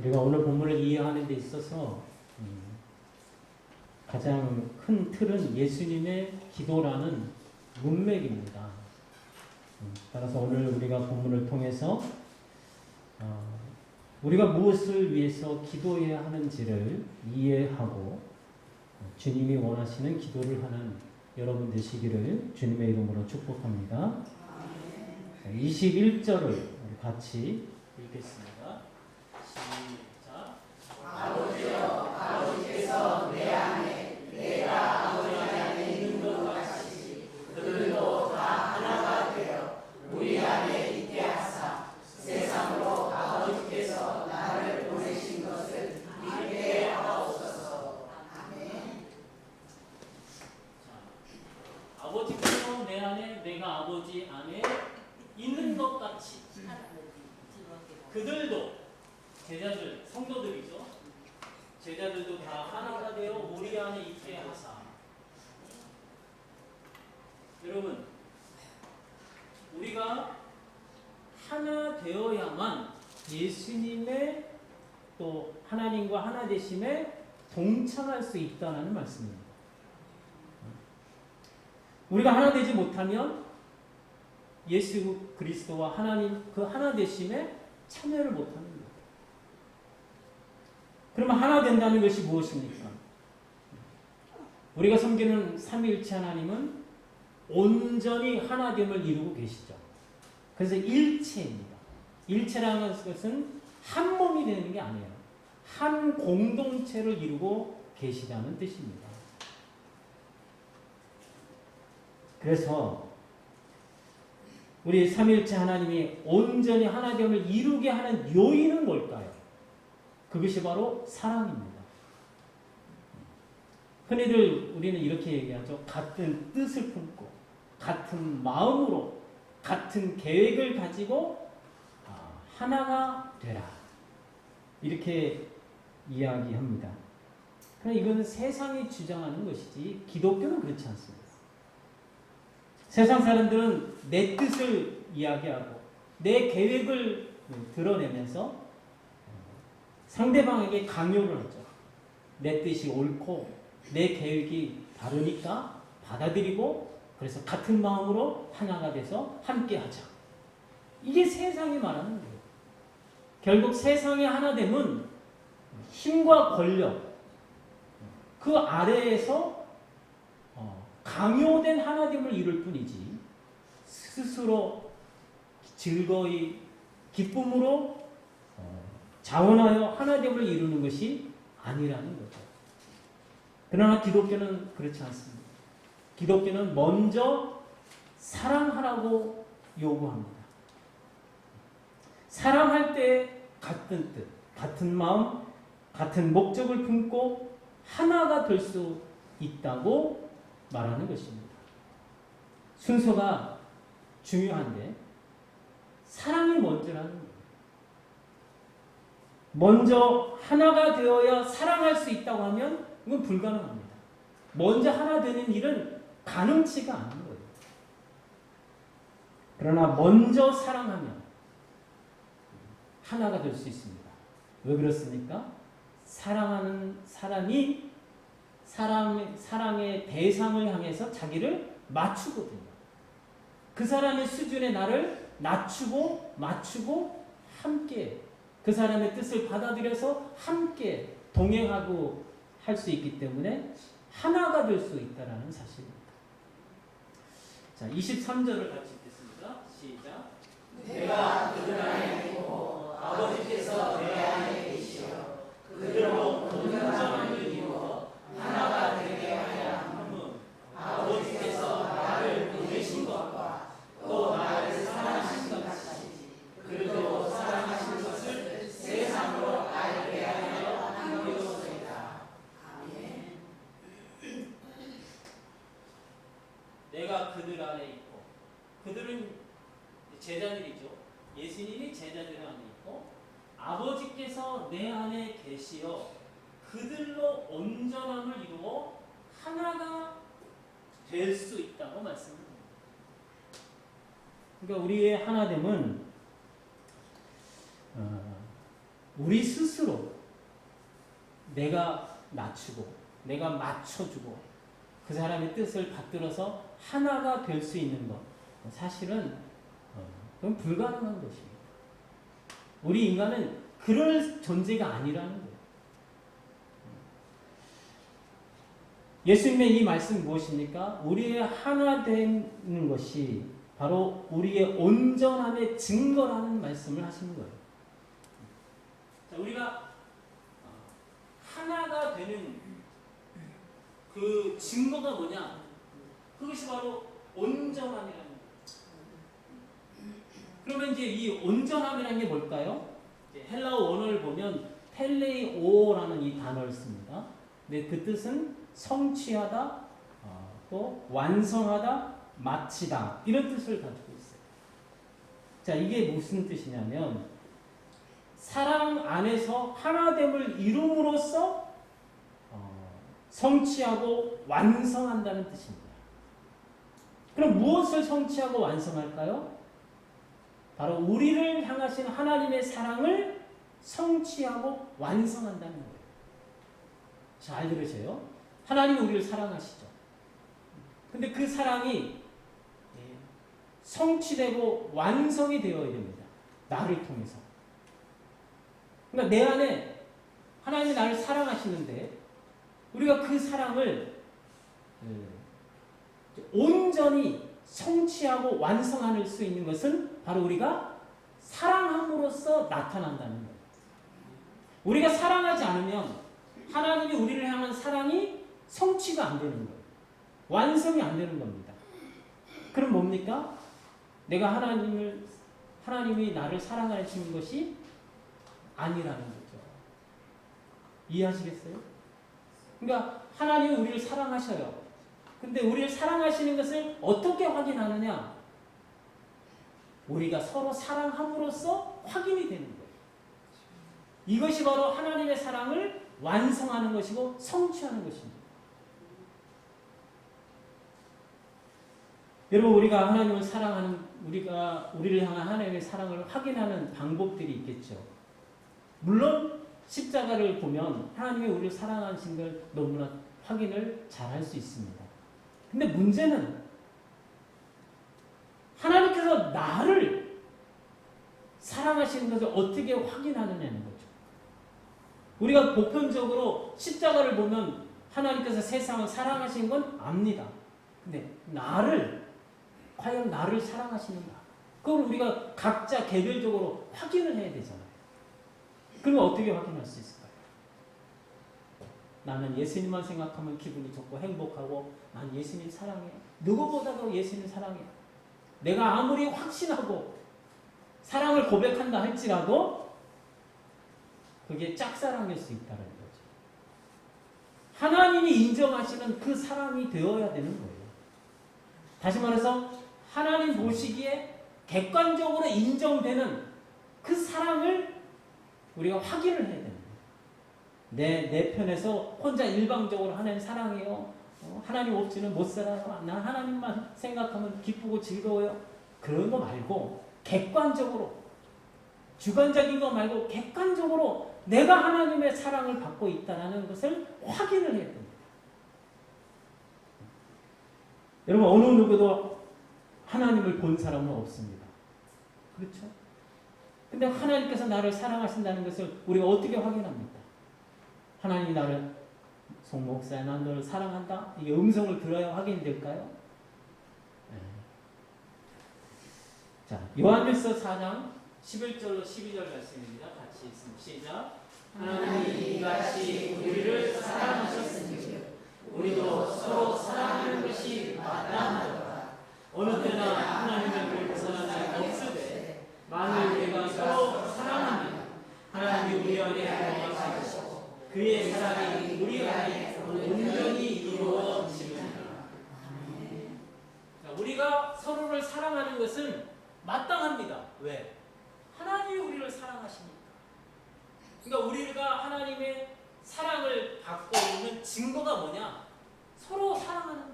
우리가 오늘 본문을 이해하는 데 있어서 음, 가장 큰 틀은 예수님의 기도라는 문맥입니다. 음, 따라서 오늘 우리가 본문을 통해서 어, 우리가 무엇을 위해서 기도해야 하는지를 이해하고 어, 주님이 원하시는 기도를 하는 여러분 되시기를 주님의 이름으로 축복합니다. 21절을 우리 같이 읽겠습니다. 아버지께서 내 안에 내가 아버지 안에 있는 것 같이 그들도 제자들 성도들이죠. 제자들도 다 하나가 되어 우리 안에 있게 하사. 여러분, 우리가 하나 되어야만 예수님의 또 하나님과 하나 되심에 동참할 수 있다는 말씀입니다. 우리가 하나 되지 못하면 예수 그리스도와 하나님 그 하나 되심에 참여를 못하는 거예요. 그러면 하나 된다는 것이 무엇입니까? 우리가 섬기는 삼위일체 하나님은 온전히 하나됨을 이루고 계시죠. 그래서 일체입니다. 일체라는 것은 한 몸이 되는 게 아니에요. 한 공동체를 이루고 계시다는 뜻입니다. 그래서 우리 삼일체 하나님이 온전히 하나됨을 이루게 하는 요인은 뭘까요? 그것이 바로 사랑입니다. 흔히들 우리는 이렇게 얘기하죠. 같은 뜻을 품고, 같은 마음으로, 같은 계획을 가지고 아, 하나가 되라. 이렇게 이야기합니다. 그러나 이건 세상이 주장하는 것이지 기독교는 그렇지 않습니다. 세상 사람들은 내 뜻을 이야기하고 내 계획을 드러내면서 상대방에게 강요를 하죠. 내 뜻이 옳고 내 계획이 다르니까 받아들이고 그래서 같은 마음으로 하나가 돼서 함께 하자. 이게 세상이 말하는 거예요. 결국 세상의 하나됨은 힘과 권력 그 아래에서 어, 강요된 하나됨을 이룰 뿐이지 스스로 즐거이 기쁨으로 어, 자원하여 하나됨을 이루는 것이 아니라는 거죠. 그러나 기독교는 그렇지 않습니다. 기독교는 먼저 사랑하라고 요구합니다. 사랑할 때 같은 뜻, 같은 마음, 같은 목적을 품고 하나가 될 수 있다고 말하는 것입니다. 순서가 중요한데 사랑이 먼저라는. 먼저 하나가 되어야 사랑할 수 있다고 하면 이건 불가능합니다. 먼저 하나 되는 일은 가능치가 않은 거예요. 그러나 먼저 사랑하면 하나가 될 수 있습니다. 왜 그렇습니까? 사랑하는 사람이 사람, 사랑의 대상을 향해서 자기를 맞추거든요. 그 사람의 수준에 나를 낮추고 맞추고 함께 그 사람의 뜻을 받아들여서 함께 동행하고 할 수 있기 때문에 하나가 될 수 있다는 사실입니다. 자, 23절을 같이 읽겠습니다. 시작. 내가 그들 안에 있고 아버지께서 내 안에 계시어 그들로 이루어 하나가 되게 하여 아버지께서 나를 보내신 것과 또 나를 사랑하신 것 같이 그들도 사랑하신 것을 세상으로 알게 하려 함이로소이다. 아멘. 내가 그들 안에 있고 그들은 제자들이죠. 예수님이 제자들 안에 있고 아버지께서 내 안에 계시어 그들로 온전함을 이루어 하나가 될 수 있다고 말씀합니다. 그러니까 우리의 하나됨은 어, 우리 스스로 내가 낮추고 내가 맞춰주고 그 사람의 뜻을 받들어서 하나가 될 수 있는 것 사실은 어, 그건 불가능한 것입니다. 우리 인간은 그럴 존재가 아니라는 거예요. 예수님의 이 말씀 무엇입니까? 우리의 하나 되는 것이 바로 우리의 온전함의 증거라는 말씀을 하시는 거예요. 자, 우리가 어, 하나가 되는 그 증거가 뭐냐? 그것이 바로 온전함이라는 거예요. 그러면 이제 이 온전함이라는 게 뭘까요? 헬라어 원어를 보면 텔레오라는 이 단어를 씁니다. 근데 그 뜻은 성취하다, 어, 또 완성하다, 마치다 이런 뜻을 가지고 있어요. 자 이게 무슨 뜻이냐면 사랑 안에서 하나됨을 이룸으로써 어, 성취하고 완성한다는 뜻입니다. 그럼 무엇을 성취하고 완성할까요? 바로 우리를 향하신 하나님의 사랑을 성취하고 완성한다는 거예요. 잘 들으세요. 하나님이 우리를 사랑하시죠. 근데 그 사랑이 예, 성취되고 완성이 되어야 됩니다. 나를 통해서. 그러니까 내 안에 하나님이 나를 사랑하시는데 우리가 그 사랑을 예, 온전히 성취하고 완성할 수 있는 것은 바로 우리가 사랑함으로써 나타난다는 거예요. 우리가 사랑하지 않으면 하나님이 우리를 향한 사랑이 성취가 안 되는 거예요. 완성이 안 되는 겁니다. 그럼 뭡니까? 내가 하나님을 하나님이 나를 사랑하시는 것이 아니라는 거죠. 이해하시겠어요? 그러니까 하나님은 우리를 사랑하셔요. 근데 우리를 사랑하시는 것을 어떻게 확인하느냐? 우리가 서로 사랑함으로써 확인이 되는 거예요. 이것이 바로 하나님의 사랑을 완성하는 것이고 성취하는 것입니다. 여러분 우리가 하나님을 사랑하는 우리가 우리를 향한 하나님의 사랑을 확인하는 방법들이 있겠죠. 물론 십자가를 보면 하나님이 우리를 사랑하신 걸 너무나 확인을 잘 할 수 있습니다. 근데 문제는 하나님께서 나를 사랑하시는 것을 어떻게 확인하느냐는 거죠. 우리가 보편적으로 십자가를 보면 하나님께서 세상을 사랑하신 건 압니다. 근데 나를 과연 나를 사랑하시는가? 그걸 우리가 각자 개별적으로 확인을 해야 되잖아요. 그러면 어떻게 확인할 수 있을까요? 나는 예수님만 생각하면 기분이 좋고 행복하고 난 예수님 사랑해. 누구보다도 예수님 사랑해. 내가 아무리 확신하고 사랑을 고백한다 할지라도 그게 짝사랑일 수 있다는 거죠. 하나님이 인정하시는 그 사랑이 되어야 되는 거예요. 다시 말해서 하나님 보시기에 객관적으로 인정되는 그 사랑을 우리가 확인을 해야 됩니다. 내, 내 편에서 혼자 일방적으로 하나님 사랑해요. 어, 하나님 없이는 못 살아요. 난 하나님만 생각하면 기쁘고 즐거워요. 그런 거 말고 객관적으로 주관적인 거 말고 객관적으로 내가 하나님의 사랑을 받고 있다는 것을 확인을 해야 됩니다. 여러분 어느 누구도 하나님을 본 사람은 없습니다. 그렇죠? 근데 하나님께서 나를 사랑하신다는 것을 우리가 어떻게 확인합니까? 하나님이 나를 송 목사야 난 너를 사랑한다. 이게 음성을 들어야 확인될까요? 네. 자, 요한일서 4장 11절로 12절 말씀입니다. 같이 읽습니다. 시작. 하나님이 이같이 우리를 사랑하셨으니 우리도 서로 사랑하는 것이 마땅하도다. 어느 때나 하나님을 벗어난 자 없으되 만일 우리가 서로 사랑하면 하나님이 우리 안에 거하시고 그의 사랑이 우리 안에 온전히 이루어지느니라. 자, 우리가 서로를 사랑하는 것은 마땅합니다. 왜? 하나님이 우리를 사랑하시니까. 그러니까 우리가 하나님의 사랑을 받고 있는 증거가 뭐냐? 서로 사랑하는.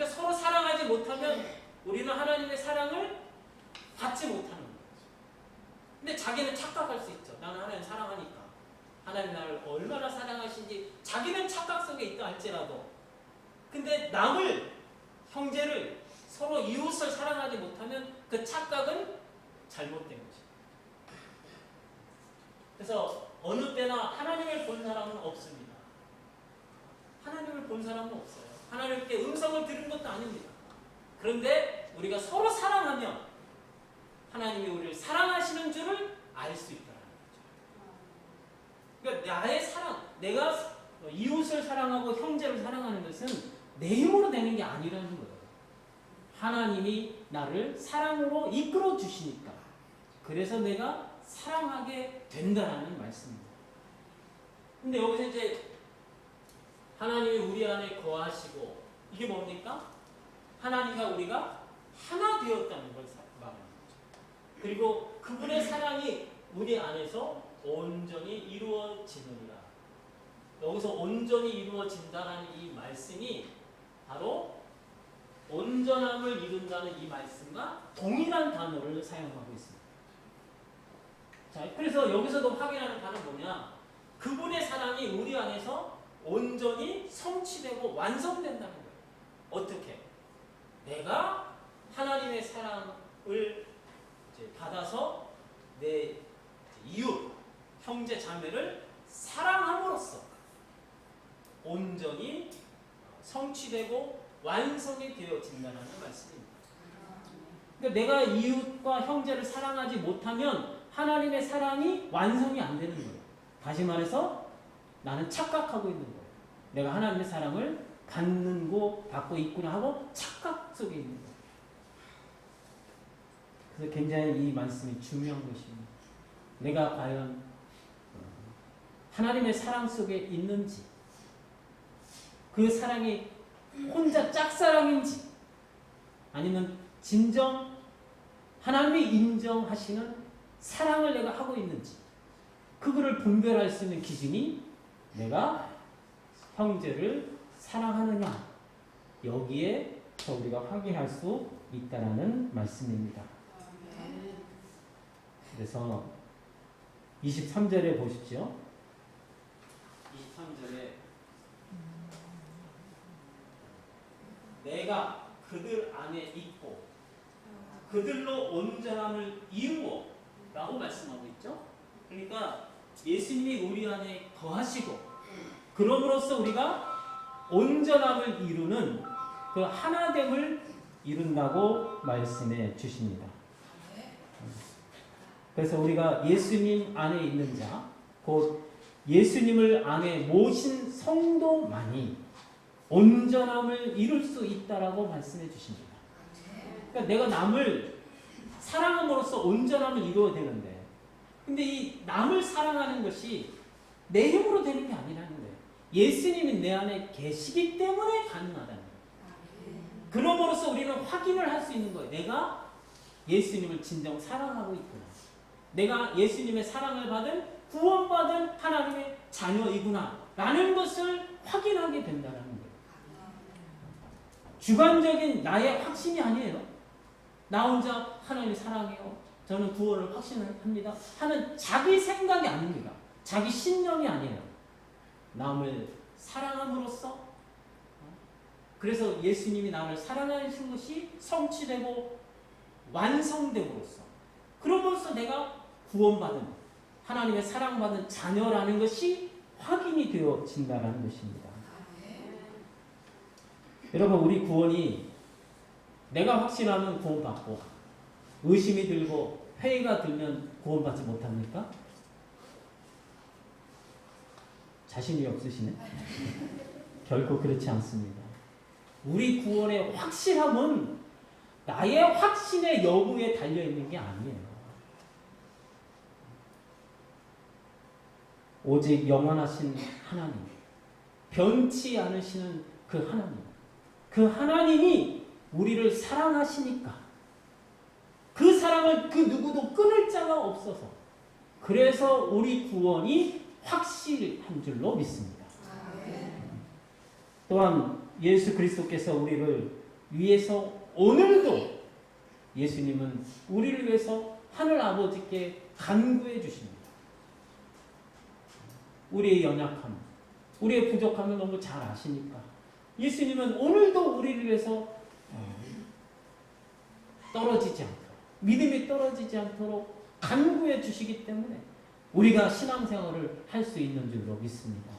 그러니까 서로 사랑하지 못하면 우리는 하나님의 사랑을 받지 못하는 거예요. 근데 자기는 착각할 수 있죠. 나는 하나님 사랑하니까. 하나님 나를 얼마나 사랑하신지 자기는 착각 속에 있다 할지라도 근데 남을 형제를 서로 이웃을 사랑하지 못하면 그 착각은 잘못된 거죠. 그래서 어느 때나 하나님을 본 사람은 없습니다. 하나님을 본 사람은 없어요. 하나님께 음성을 들은 것도 아닙니다. 그런데 우리가 서로 사랑하면 하나님이 우리를 사랑하시는 줄을 알 수 있다는 거죠. 그러니까 나의 사랑, 내가 이웃을 사랑하고 형제를 사랑하는 것은 내 힘으로 되는 게 아니라는 거예요. 하나님이 나를 사랑으로 이끌어 주시니까. 그래서 내가 사랑하게 된다라는 말씀입니다. 근데 여기서 이제 하나님이 우리 안에 거하시고 이게 뭡니까? 하나님과 우리가 하나 되었다는 걸 거죠. 그리고 그분의 사랑이 우리 안에서 온전히 이루어지느니라. 여기서 온전히 이루어진다라는 이 말씀이 바로 온전함을 이룬다는 이 말씀과 동일한 단어를 사용하고 있습니다. 자, 그래서 여기서도 확인하는 바는 뭐냐? 그분의 사랑이 우리 안에서 온전히 성취되고 완성된다는 거예요. 어떻게? 내가 하나님의 사랑을 받아서 내 이웃, 형제, 자매를 사랑함으로써 온전히 성취되고 완성이 되어진다는 말씀입니다. 그러니까 내가 이웃과 형제를 사랑하지 못하면 하나님의 사랑이 완성이 안 되는 거예요. 다시 말해서 나는 착각하고 있는 거예요. 내가 하나님의 사랑을 받는 거 받고 있구나 하고 착각 속에 있는 거예요. 그래서 굉장히 이 말씀이 중요한 것입니다. 내가 과연 하나님의 사랑 속에 있는지 그 사랑이 혼자 짝사랑인지 아니면 진정 하나님이 인정하시는 사랑을 내가 하고 있는지 그거를 분별할 수 있는 기준이 내가 형제를 사랑하느냐 여기에서 우리가 확인할 수 있다라는 말씀입니다. 그래서 23절에 보십시오. 23절에 내가 그들 안에 있고 그들로 온전함을 이루어 라고 말씀하고 있죠. 그러니까 예수님이 우리 안에 거하시고 그럼으로써 우리가 온전함을 이루는 그 하나됨을 이룬다고 말씀해 주십니다. 그래서 우리가 예수님 안에 있는 자, 곧 예수님을 안에 모신 성도만이 온전함을 이룰 수 있다라고 말씀해 주십니다. 그러니까 내가 남을 사랑함으로써 온전함을 이루어야 되는데, 근데 이 남을 사랑하는 것이 내 힘으로 되는 게 아니라는 거예요. 예수님이 내 안에 계시기 때문에 가능하다는 거예요. 그럼으로써 우리는 확인을 할 수 있는 거예요. 내가 예수님을 진정 사랑하고 있구나. 내가 예수님의 사랑을 받은 구원받은 하나님의 자녀이구나. 라는 것을 확인하게 된다는 거예요. 주관적인 나의 확신이 아니에요. 나 혼자 하나님 사랑해요. 저는 구원을 확신합니다. 하는 자기 생각이 아닙니다. 자기 신념이 아니에요. 남을 사랑함으로써 그래서 예수님이 나를 사랑하신 것이 성취되고 완성됨으로써 그럼으로써 내가 구원받은 하나님의 사랑받은 자녀라는 것이 확인이 되어진다는 것입니다. 여러분 우리 구원이 내가 확신하면 구원받고 의심이 들고 회의가 들면 구원받지 못합니까? 자신이 없으시네? 결코 그렇지 않습니다. 우리 구원의 확실함은 나의 확신의 여부에 달려 있는 게 아니에요. 오직 영원하신 하나님, 변치 않으시는 그 하나님, 그 하나님이 우리를 사랑하시니까 그 사랑을 그 누구도 끊을 자가 없어서 그래서 우리 구원이 확실한 줄로 믿습니다. 또한 예수 그리스도께서 우리를 위해서 오늘도 예수님은 우리를 위해서 하늘 아버지께 간구해 주십니다. 우리의 연약함, 우리의 부족함을 너무 잘 아시니까 예수님은 오늘도 우리를 위해서 떨어지지 않도록 믿음이 떨어지지 않도록 간구해 주시기 때문에 우리가 신앙생활을 할 수 있는 줄로 믿습니다.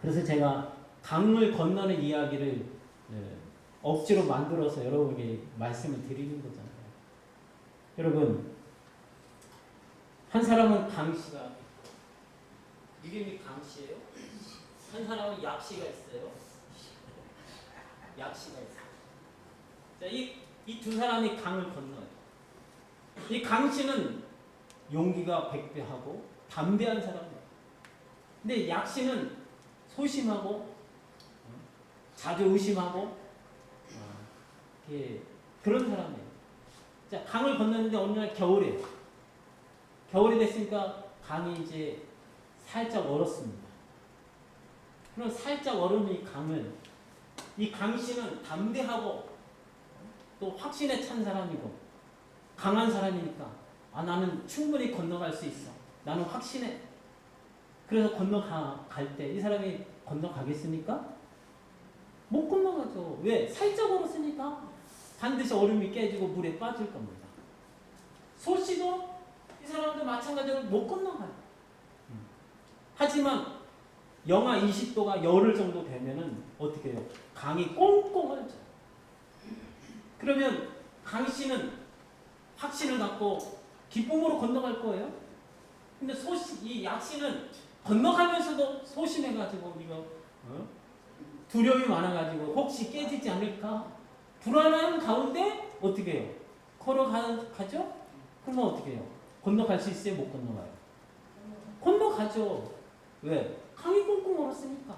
그래서 제가 강을 건너는 이야기를 예, 억지로 만들어서 여러분에게 말씀을 드리는 거잖아요. 여러분 한 사람은 강씨가 이름이 강씨예요. 한 사람은 약씨가 있어요. 약씨가 있어요. 자, 이 이 두 사람이 강을 건너요. 이 강씨는 용기가 백배하고 담대한 사람이에요. 근데 약씨는 소심하고 어, 자주 의심하고 어, 이렇게 그런 사람이에요. 자, 강을 건너는데 어느 날 겨울에 겨울이 됐으니까 강이 이제 살짝 얼었습니다. 그럼 살짝 얼은 이 강을 이 강씨는 담대하고 또 확신에 찬 사람이고 강한 사람이니까 아 나는 충분히 건너갈 수 있어. 나는 확신해. 그래서 건너갈 때 이 사람이 건너가겠습니까? 못 건너가죠. 왜? 살짝 얼었으니까 반드시 얼음이 깨지고 물에 빠질 겁니다. 소씨도 이 사람도 마찬가지로 못 건너가요. 음. 하지만 영하 20도가 열흘 정도 되면은 어떻게 해요? 강이 꽁꽁 얼죠. 그러면 강 씨는 확신을 갖고 기쁨으로 건너갈 거예요. 근데 소시 이약 씨는 건너가면서도 소심해가지고 우리가 어? 두려움이 많아가지고 혹시 깨지지 않을까 불안한 가운데 어떻게 해요? 걸어가죠? 그러면 어떻게 해요? 건너갈 수 있어요? 못 건너가요? 건너가죠. 왜? 강이 꽁꽁 얼었으니까.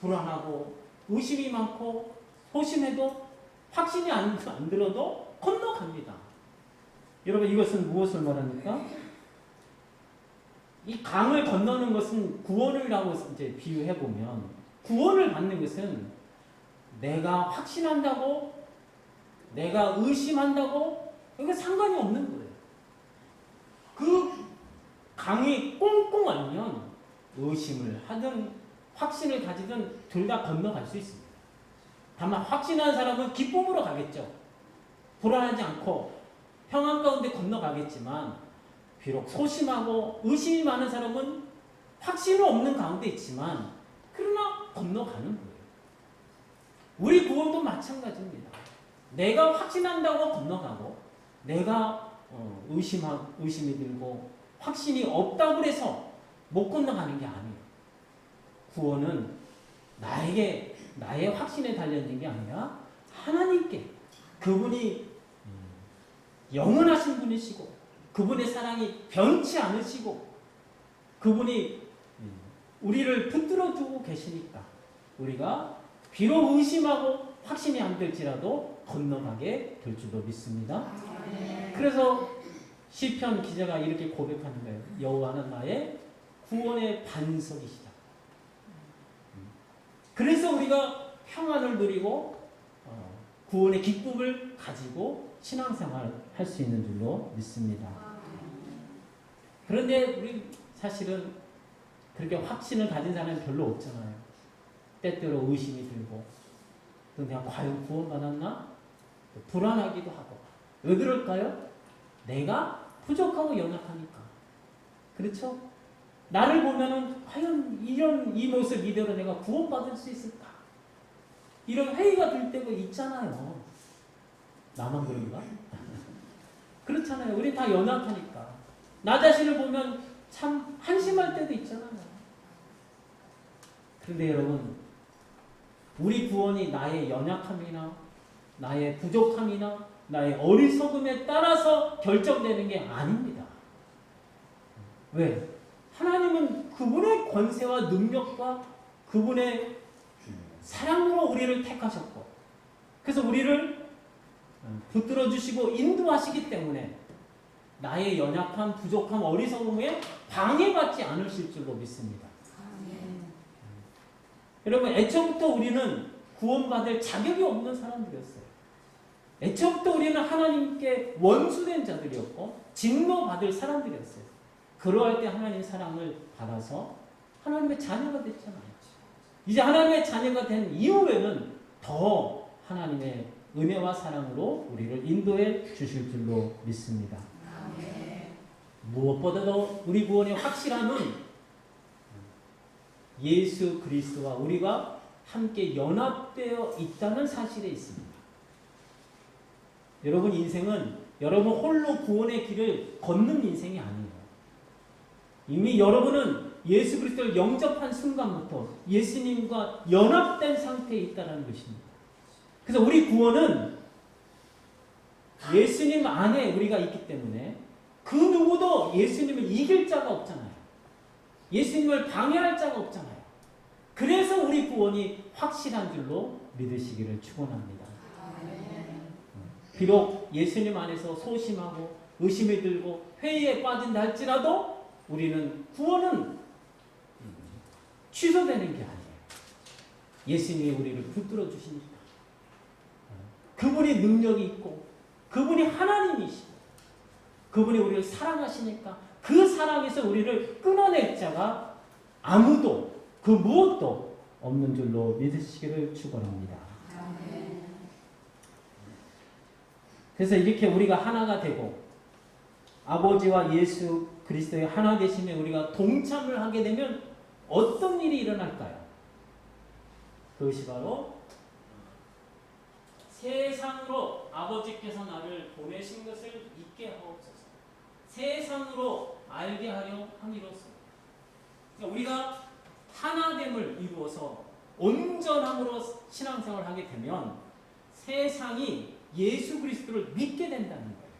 불안하고 의심이 많고 소심해도 확신이 안, 안 들어도 건너갑니다. 여러분 이것은 무엇을 말합니까? 이 강을 건너는 것은 구원이라고 이제 비유해 보면 구원을 받는 것은 내가 확신한다고 내가 의심한다고 이거 상관이 없는 거예요. 그 강이 꽁꽁 얼면 의심을 하든 확신을 가지든 둘 다 건너갈 수 있습니다. 다만 확신한 사람은 기쁨으로 가겠죠. 불안하지 않고 평안 가운데 건너가겠지만 비록 소심하고 의심이 많은 사람은 확신이 없는 가운데 있지만 그러나 건너가는 거예요. 우리 구원도 마찬가지입니다. 내가 확신한다고 건너가고 내가 어, 의심하, 의심이 들고 확신이 없다고 해서 못 건너가는 게 아니에요. 구원은 나에게 나의 확신에 달려있는 게 아니라 하나님께 그분이 영원하신 분이시고 그분의 사랑이 변치 않으시고 그분이 우리를 붙들어 주고 계시니까 우리가 비록 의심하고 확신이 안 될지라도 건너가게 될 줄로 믿습니다. 그래서 시편 기자가 이렇게 고백하는 거예요. 여호와는 나의 구원의 반석이시다. 우리가 평안을 누리고 어, 구원의 기쁨을 가지고 신앙생활을 할수 있는 줄로 믿습니다. 그런데 우리 사실은 그렇게 확신을 가진 사람이 별로 없잖아요. 때때로 의심이 들고 또 내가 과연 구원받았나? 불안하기도 하고 왜 그럴까요? 내가 부족하고 연약하니까 그렇죠? 나를 보면은 과연 이런 이 모습 이대로 내가 구원받을 수 있을까? 이런 회의가 들 때가 있잖아요. 나만 그런가? 그렇잖아요. 우리 다 연약하니까. 나 자신을 보면 참 한심할 때도 있잖아요. 그런데 여러분, 우리 구원이 나의 연약함이나 나의 부족함이나 나의 어리석음에 따라서 결정되는 게 아닙니다. 왜? 하나님은 그분의 권세와 능력과 그분의 사랑으로 우리를 택하셨고, 그래서 우리를 붙들어 주시고 인도하시기 때문에 나의 연약함, 부족함, 어리석음에 방해받지 않으실 줄로 믿습니다. 여러분, 애초부터 우리는 구원받을 자격이 없는 사람들이었어요. 애초부터 우리는 하나님께 원수된 자들이었고 진노받을 사람들이었어요. 그러할 때 하나님 사랑을 받아서 하나님의 자녀가 됐잖아요. 이제 하나님의 자녀가 된 이후에는 더 하나님의 은혜와 사랑으로 우리를 인도해 주실 줄로 믿습니다. 무엇보다도 우리 구원의 확실함은 예수 그리스도와 우리가 함께 연합되어 있다는 사실에 있습니다. 여러분 인생은 여러분 홀로 구원의 길을 걷는 인생이 아니에요. 이미 여러분은 예수 그리스도를 영접한 순간부터 예수님과 연합된 상태에 있다는 것입니다. 그래서 우리 구원은 예수님 안에 우리가 있기 때문에 그 누구도 예수님을 이길 자가 없잖아요. 예수님을 방해할 자가 없잖아요. 그래서 우리 구원이 확실한 줄로 믿으시기를 축원합니다. 비록 예수님 안에서 소심하고 의심이 들고 회의에 빠진다 할지라도 우리는 구원은 취소되는 게 아니에요. 예수님이 우리를 붙들어 주시니까. 그분이 능력이 있고 그분이 하나님이시고 그분이 우리를 사랑하시니까 그 사랑에서 우리를 끊어낼 자가 아무도 그 무엇도 없는 줄로 믿으시기를 축원합니다. 그래서 이렇게 우리가 하나가 되고 아버지와 예수 그리스도의 하나 되심에 우리가 동참을 하게 되면 어떤 일이 일어날까요? 그것이 바로 세상으로 아버지께서 나를 보내신 것을 잊게 하옵소서. 세상으로 알게 하려 함이로써. 그러니까 우리가 하나됨을 이루어서 온전함으로 신앙생활을 하게 되면 세상이 예수 그리스도를 믿게 된다는 거예요.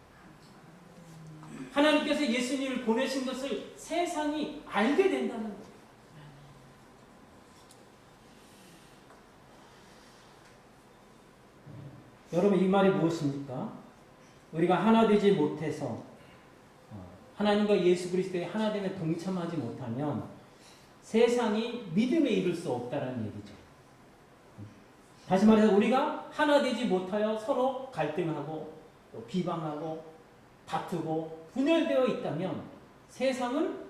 하나님께서 예수님을 보내신 것을 세상이 알게 된다는 거예요. 여러분 이 말이 무엇입니까? 우리가 하나 되지 못해서 어, 하나님과 예수 그리스도의 하나됨에 동참하지 못하면 세상이 믿음에 이를 수 없다는 얘기죠. 다시 말해서 우리가 하나 되지 못하여 서로 갈등하고 또 비방하고 다투고 분열되어 있다면 세상은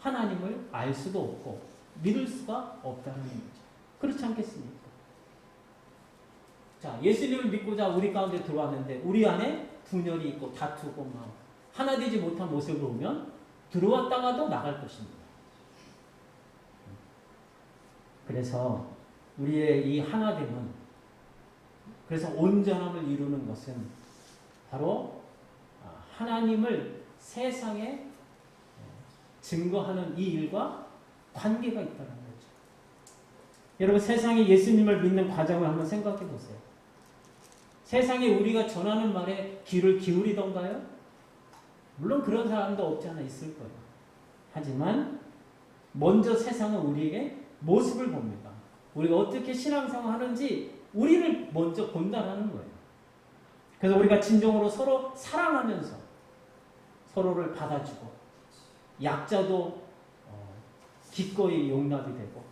하나님을 알 수도 없고 믿을 수가 없다는 거죠. 그렇지 않겠습니까? 자, 예수님을 믿고자 우리 가운데 들어왔는데 우리 안에 분열이 있고 다투고 막 하나 되지 못한 모습을 보면 들어왔다가도 나갈 것입니다. 그래서 우리의 이 하나됨은 그래서 온전함을 이루는 것은 바로 아, 하나님을 세상에 증거하는 이 일과 관계가 있다는 거죠. 여러분 세상에 예수님을 믿는 과정을 한번 생각해 보세요. 세상에 우리가 전하는 말에 귀를 기울이던가요? 물론 그런 사람도 없지 않아 있을 거예요. 하지만 먼저 세상은 우리에게 모습을 봅니다. 우리가 어떻게 신앙생활 하는지 우리를 먼저 본다라는 거예요. 그래서 우리가 진정으로 서로 사랑하면서 서로를 받아주고 약자도 어, 기꺼이 용납이 되고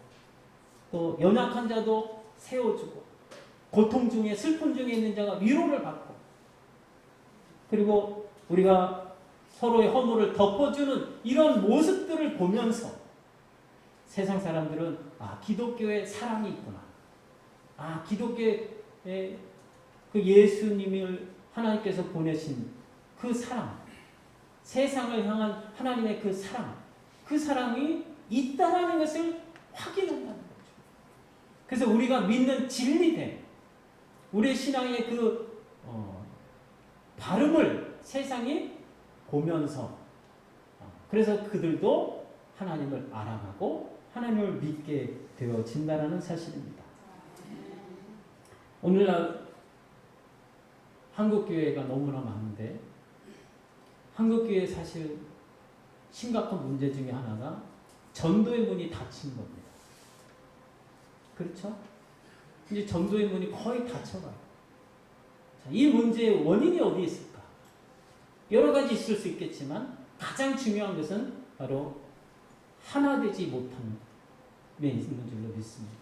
또 연약한 자도 세워주고 고통 중에 슬픔 중에 있는 자가 위로를 받고 그리고 우리가 서로의 허물을 덮어주는 이런 모습들을 보면서 세상 사람들은 아 기독교에 사랑이 있구나 아 기독교에 그 예수님을 하나님께서 보내신 그 사랑 세상을 향한 하나님의 그 사랑 그 사랑이 있다라는 것을 확인한다는 거죠. 그래서 우리가 믿는 진리된 우리의 신앙의 그 어, 발음을 세상이 보면서 어, 그래서 그들도 하나님을 알아가고 하나님을 믿게 되어진다라는 사실입니다. 오늘날 한국 교회가 너무나 많은데 한국 교회 사실 심각한 문제 중에 하나가 전도의 문이 닫힌 겁니다. 그렇죠? 이제 전도의 문이 거의 닫혀가요. 자, 이 문제의 원인이 어디에 있을까? 여러 가지 있을 수 있겠지만 가장 중요한 것은 바로 하나 되지 못함에 있는 줄로 믿습니다.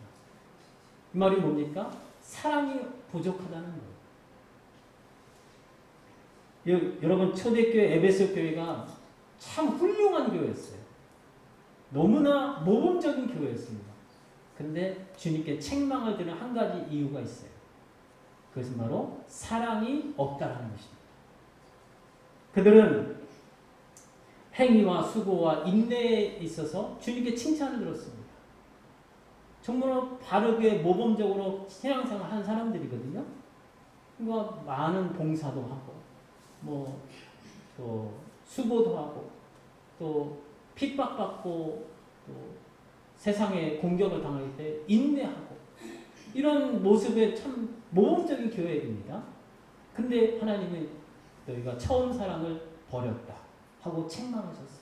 이 말이 뭡니까? 사랑이 부족하다는 거예요. 여- 여러분 초대교회 에베소 교회가 참 훌륭한 교회였어요. 너무나 모범적인 교회였습니다. 근데 주님께 책망을 드는 한 가지 이유가 있어요. 그것은 바로 사랑이 없다라는 것입니다. 그들은 행위와 수고와 인내에 있어서 주님께 칭찬을 들었습니다. 정말 바르게 모범적으로 신앙생활 한 사람들이거든요. 그러니까 많은 봉사도 하고, 뭐, 또 수고도 하고, 또 핍박받고, 또 세상에 공격을 당할 때 인내하고, 이런 모습의 참 모범적인 교회입니다. 근데 하나님은 너희가 처음 사랑을 버렸다 하고 책망하셨어요.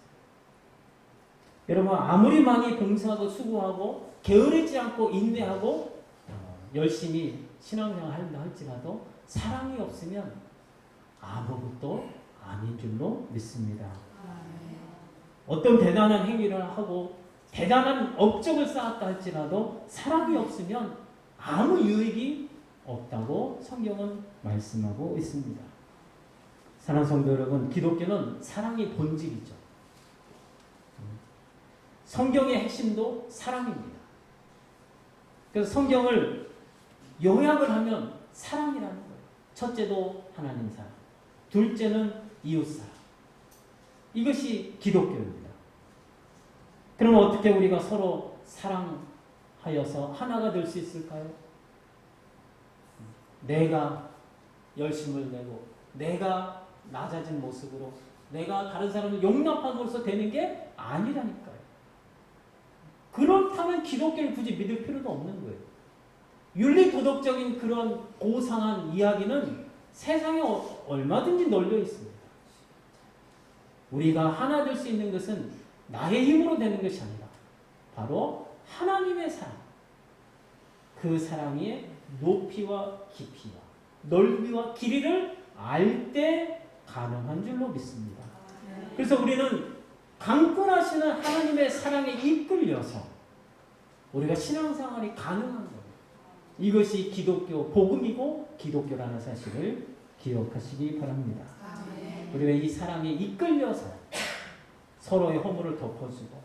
여러분 아무리 많이 봉사하고 수고하고 게으르지 않고 인내하고 어, 열심히 신앙생활 한다 할지라도 사랑이 없으면 아무것도 아닌 줄로 믿습니다. 어떤 대단한 행위를 하고 대단한 업적을 쌓았다 할지라도 사랑이 없으면 아무 유익이 없다고 성경은 말씀하고 있습니다. 사랑하는 성도 여러분, 기독교는 사랑의 본질이죠. 성경의 핵심도 사랑입니다. 그래서 성경을 요약을 하면 사랑이라는 거예요. 첫째도 하나님 사랑, 둘째는 이웃 사랑. 이것이 기독교입니다. 그럼 어떻게 우리가 서로 사랑하여서 하나가 될 수 있을까요? 내가 열심을 내고 내가 낮아진 모습으로 내가 다른 사람을 용납함으로써 되는 게 아니라니까요. 그렇다면 기독교를 굳이 믿을 필요도 없는 거예요. 윤리 도덕적인 그런 고상한 이야기는 세상에 어- 얼마든지 널려 있습니다. 우리가 하나 될 수 있는 것은 나의 힘으로 되는 것이 아니라 바로 하나님의 사랑. 그 사랑의 높이와 깊이와 넓이와 길이를 알 때 가능한 줄로 믿습니다. 그래서 우리는 강권하시는 하나님의 사랑에 이끌려서 우리가 신앙생활이 가능한 거예요. 이것이 기독교 복음이고 기독교라는 사실을 기억하시기 바랍니다. 우리가 이 사랑에 이끌려서 서로의 허물을 덮어주고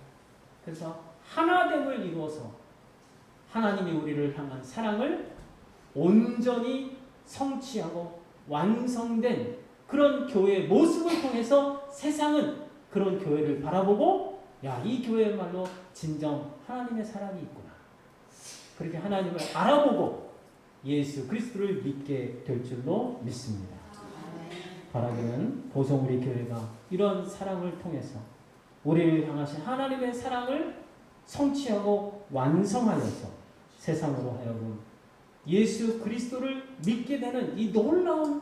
그래서 하나됨을 이루어서 하나님이 우리를 향한 사랑을 온전히 성취하고 완성된 그런 교회의 모습을 통해서 세상은 그런 교회를 바라보고 야, 이 교회야말로 진정 하나님의 사랑이 있구나. 그렇게 하나님을 알아보고 예수 그리스도를 믿게 될 줄로 믿습니다. 바라기는 보성 우리 교회가 이런 사랑을 통해서 우리를 향하신 하나님의 사랑을 성취하고 완성하여서 세상으로 하여금 예수 그리스도를 믿게 되는 이 놀라운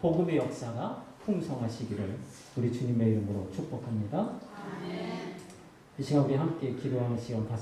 복음의 역사가 풍성하시기를 우리 주님의 이름으로 축복합니다. 이 시간 우리 함께 기도하는 시간 갖습니다.